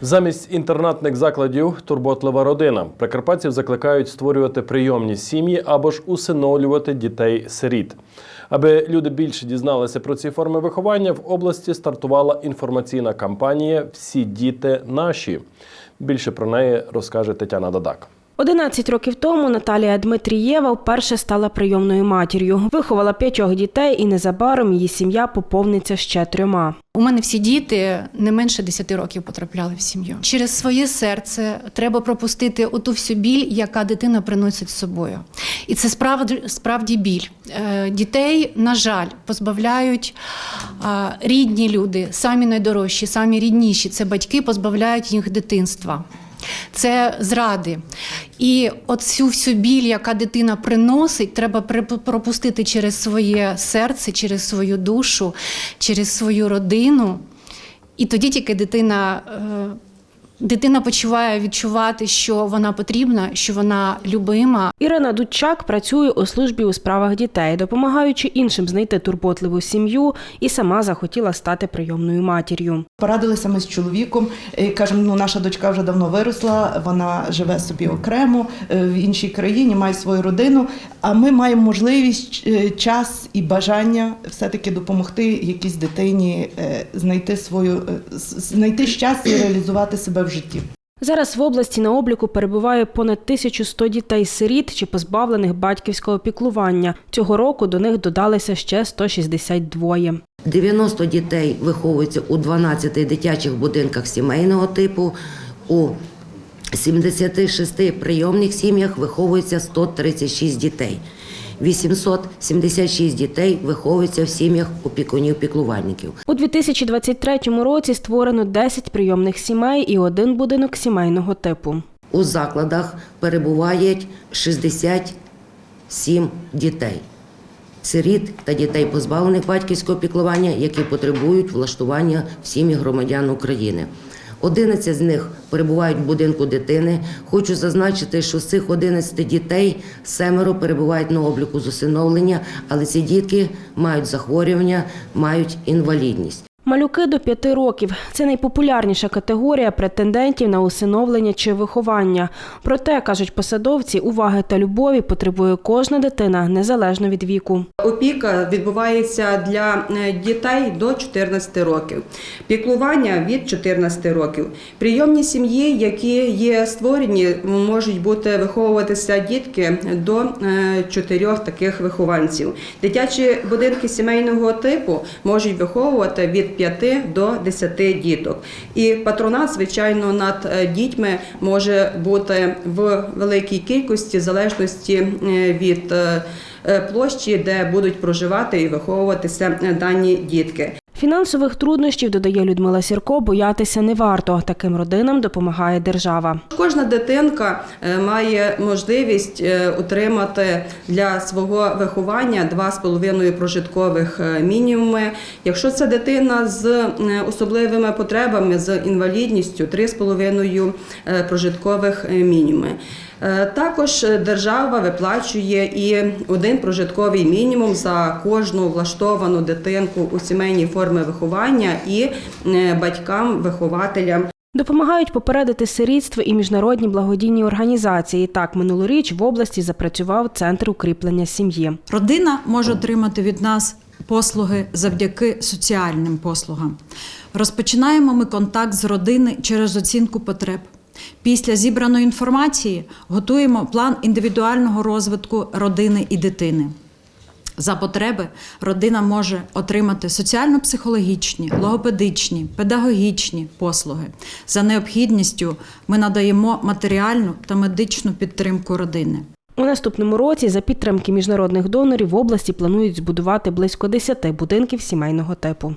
Замість інтернатних закладів турботлива родина. Прикарпатців закликають створювати прийомні сім'ї або ж усиновлювати дітей-сиріт. Аби люди більше дізналися про ці форми виховання, в області стартувала інформаційна кампанія Всі діти наші. Більше про неї розкаже Тетяна Дадак. 11 років тому Наталія Дмитрієва вперше стала прийомною матір'ю. Виховала п'ятьох дітей, і незабаром її сім'я поповниться ще трьома. У мене всі діти не менше 10 років потрапляли в сім'ю. Через своє серце треба пропустити оту всю біль, яка дитина приносить з собою. І це справді, справді біль. Е, Дітей, на жаль, позбавляють рідні люди, самі найдорожчі, самі рідніші. Це батьки позбавляють їх дитинства. Це зради. І оцю всю біль, яка дитина приносить, треба пропустити через своє серце, через свою душу, через свою родину. І тоді тільки дитина, е, дитина почуває відчувати, що вона потрібна, що вона любима, Ірина Дудчак працює у службі у справах дітей, допомагаючи іншим знайти турботливу сім'ю, і сама захотіла стати прийомною матір'ю. Порадилися ми з чоловіком. Кажемо, ну наша дочка вже давно виросла, вона живе собі окремо е, в іншій країні, має свою родину. А ми маємо можливість, е, час і бажання все-таки допомогти якійсь дитині е, знайти свою е, знайти щастя і реалізувати себе в житті. Зараз в області на обліку перебуває понад 1100 дітей-сиріт чи позбавлених батьківського піклування. Цього року до них додалися ще 162. 90 дітей виховуються у 12 дитячих будинках сімейного типу. У 76 прийомних сім'ях виховується 136 дітей. 876 дітей виховуються в сім'ях опікунів-піклувальників. У 2023 році створено 10 прийомних сімей і один будинок сімейного типу. У закладах перебувають 67 дітей. Сиріт та дітей, позбавлених батьківського піклування, які потребують влаштування в сім'ї громадян України. 11 з них перебувають в будинку дитини. Хочу зазначити, що з цих 11 дітей семеро перебувають на обліку з усиновлення, але ці дітки мають захворювання, мають інвалідність. Малюки до 5 років це найпопулярніша категорія претендентів на усиновлення чи виховання. Проте, кажуть посадовці, уваги та любові потребує кожна дитина незалежно від віку. Опіка відбувається для е, дітей до 14 років, піклування від 14 років. Прийомні сім'ї, які є створені, можуть бути виховуватися дітки до е, чотирьох таких вихованців. Дитячі будинки сімейного типу можуть виховувати від 5 до 10 діток. І патронат, звичайно, над е, дітьми може бути в великій кількості в залежності е, від е, площі, де будуть проживати і виховуватися дані дітки. Фінансових труднощів, додає Людмила Сірко, боятися не варто. Таким родинам допомагає держава. Кожна дитинка е, має можливість е, отримати для свого виховання 2,5 прожиткових е, мінімуми. Якщо це дитина з особливими потребами, з інвалідністю 3,5 е, прожиткових мінімуми. Також держава виплачує і один прожитковий мінімум за кожну влаштовану дитинку у сімейній формі виховання і е, батькам-вихователям. Допомагають попередити сирітство і міжнародні благодійні організації. Так, минулоріч в області запрацював центр укріплення сім'ї. Родина може отримати від нас послуги завдяки соціальним послугам. Розпочинаємо ми контакт з родини через оцінку потреб. Після зібраної інформації готуємо план індивідуального розвитку родини і дитини. За потреби родина може отримати соціально-психологічні, логопедичні, педагогічні послуги. За необхідністю ми надаємо матеріальну та медичну підтримку родини. У наступному році за підтримки міжнародних донорів в області планують збудувати близько 10 будинків сімейного типу.